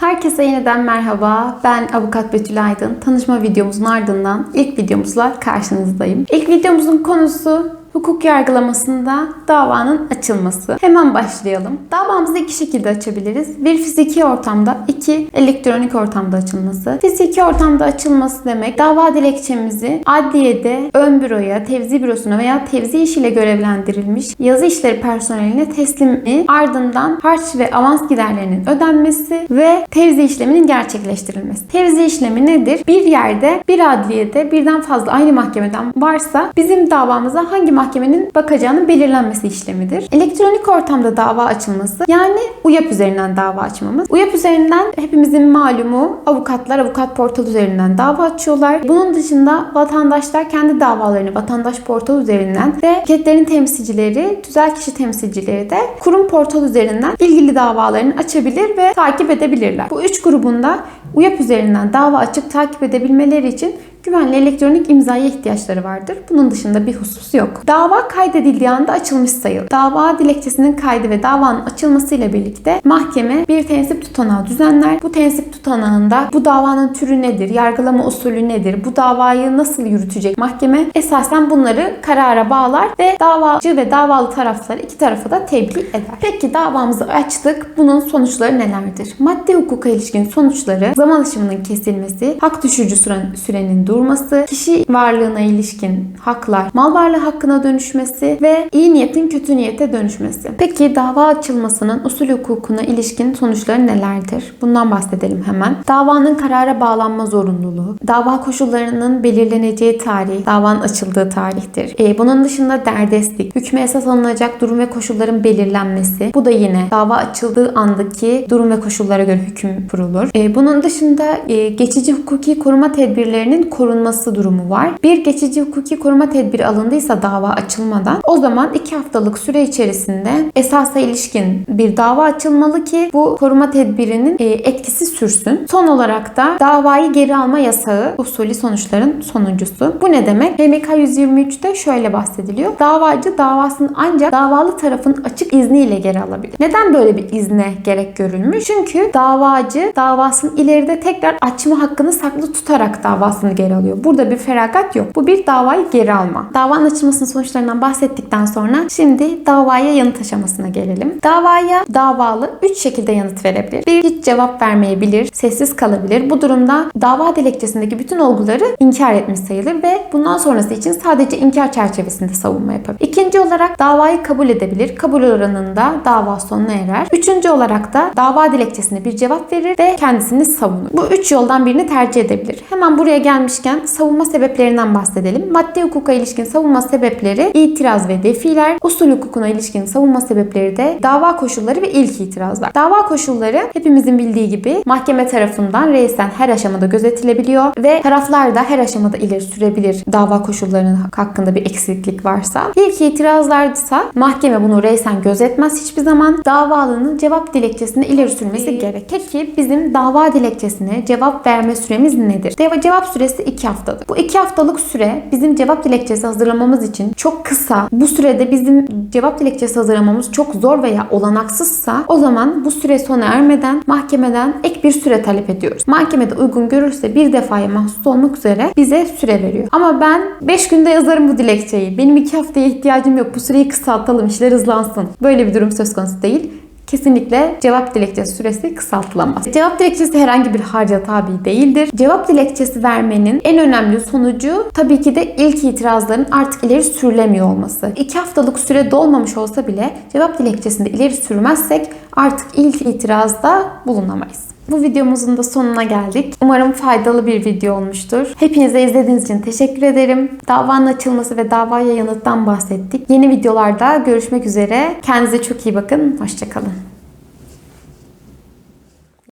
Herkese yeniden merhaba. Ben Avukat Betül Aydın. Tanışma videomuzun ardından ilk videomuzla karşınızdayım. İlk videomuzun konusu hukuk yargılamasında davanın açılması. Hemen başlayalım. Davamızı iki şekilde açabiliriz. Bir fiziki ortamda, iki elektronik ortamda açılması. Fiziki ortamda açılması demek dava dilekçemizi adliyede ön büroya, tevzi bürosuna veya tevzi işiyle görevlendirilmiş yazı işleri personeline teslimi ardından harç ve avans giderlerinin ödenmesi ve tevzi işleminin gerçekleştirilmesi. Tevzi işlemi nedir? Bir yerde, bir adliyede birden fazla aynı mahkemeden varsa bizim davamıza hangi mahkemenin bakacağının belirlenmesi işlemidir. Elektronik ortamda dava açılması yani UYAP üzerinden dava açmamız. UYAP üzerinden hepimizin malumu avukatlar avukat portal üzerinden dava açıyorlar. Bunun dışında vatandaşlar kendi davalarını vatandaş portal üzerinden ve şirketlerin temsilcileri, tüzel kişi temsilcileri de kurum portal üzerinden ilgili davalarını açabilir ve takip edebilirler. Bu üç grubunda UYAP üzerinden dava açıp takip edebilmeleri için güvenli elektronik imzaya ihtiyaçları vardır. Bunun dışında bir husus yok. Dava kaydedildiği anda açılmış sayılır. Dava dilekçesinin kaydı ve davanın açılmasıyla birlikte mahkeme bir tensip tutanağı düzenler. Bu tensip tutanağında bu davanın türü nedir, yargılama usulü nedir, bu davayı nasıl yürütecek mahkeme esasen bunları karara bağlar ve davacı ve davalı tarafları iki tarafa da tebliğ eder. Peki davamızı açtık. Bunun sonuçları nelerdir? Maddi hukuka ilişkin sonuçları zaman aşımının kesilmesi, hak düşürücü süren, sürenin durması, kişi varlığına ilişkin haklar, mal varlığı hakkına dönüşmesi ve iyi niyetin kötü niyete dönüşmesi. Peki dava açılmasının usul hukukuna ilişkin sonuçları nelerdir? Bundan bahsedelim hemen. Davanın karara bağlanma zorunluluğu, dava koşullarının belirleneceği tarih, davanın açıldığı tarihtir. E, bunun dışında derdestlik, hükme esas alınacak durum ve koşulların belirlenmesi. Bu da yine dava açıldığı andaki durum ve koşullara göre hüküm kurulur. E, bunun dışında e, geçici hukuki koruma tedbirlerinin korunması durumu var. Bir geçici hukuki koruma tedbiri alındıysa dava açılmadan o zaman iki haftalık süre içerisinde esasa ilişkin bir dava açılmalı ki bu koruma tedbirinin e, etkisi sürsün. Son olarak da davayı geri alma yasağı usulü sonuçların sonuncusu. Bu ne demek? HMK 123'te şöyle bahsediliyor. Davacı davasını ancak davalı tarafın açık izniyle geri alabilir. Neden böyle bir izne gerek görülmüş? Çünkü davacı davasını ileride tekrar açma hakkını saklı tutarak davasını geri alıyor. Burada bir feragat yok. Bu bir davayı geri alma. Davanın açılmasının sonuçlarından bahsettikten sonra şimdi davaya yanıt aşamasına gelelim. Davaya davalı 3 şekilde yanıt verebilir. Bir, hiç cevap vermeyebilir, sessiz kalabilir. Bu durumda dava dilekçesindeki bütün olguları inkar etmiş sayılır ve bundan sonrası için sadece inkar çerçevesinde savunma yapabilir. İkinci olarak davayı kabul edebilir. Kabul oranında dava sonuna erer. Üçüncü olarak da dava dilekçesine bir cevap verir ve kendisini savunur. Bu üç yoldan birini tercih edebilir. Hemen buraya gelmişken savunma sebeplerinden bahsedelim. Maddi hukuka ilişkin savunma sebepleri itiraz ve defiler, usul hukukuna ilişkin savunma sebepleri de dava koşulları ve ilk itirazlar. Dava koşulları hepimizin bildiği gibi mahkeme tarafından reisen her aşamada gözetilebiliyor ve taraflar da her aşamada ileri sürebilir dava koşullarının hakkında bir eksiklik varsa. İlk itirazlar ise mahkeme bunu reisen gözetmez hiçbir zaman. Davalının cevap dilekçesini ileri sürmesi gerek. Peki bizim dava dilekçesine cevap verme süremiz nedir? Deva cevap süresi 2 haftadır. Bu 2 haftalık süre bizim cevap dilekçesi hazırlamamız için çok kısa. Bu sürede bizim cevap dilekçesi hazırlamamız çok zor veya olanaksızsa o zaman bu süre sona ermeden mahkemeden ek bir süre talep ediyoruz. Mahkemede uygun görürse bir defaya mahsus olmak üzere bize süre veriyor. Ama ben 5 günde yazarım bu dilekçeyi. Benim 2 haftaya ihtiyacım yok. Bu süreyi kısaltalım, işler hızlansın. Böyle bir durum söz konusu değil kesinlikle cevap dilekçesi süresi kısaltılamaz. Cevap dilekçesi herhangi bir harca tabi değildir. Cevap dilekçesi vermenin en önemli sonucu tabii ki de ilk itirazların artık ileri sürülemiyor olması. 2 haftalık süre dolmamış olsa bile cevap dilekçesinde ileri sürmezsek artık ilk itirazda bulunamayız. Bu videomuzun da sonuna geldik. Umarım faydalı bir video olmuştur. Hepinize izlediğiniz için teşekkür ederim. Davanın açılması ve davaya yanıttan bahsettik. Yeni videolarda görüşmek üzere. Kendinize çok iyi bakın. Hoşçakalın.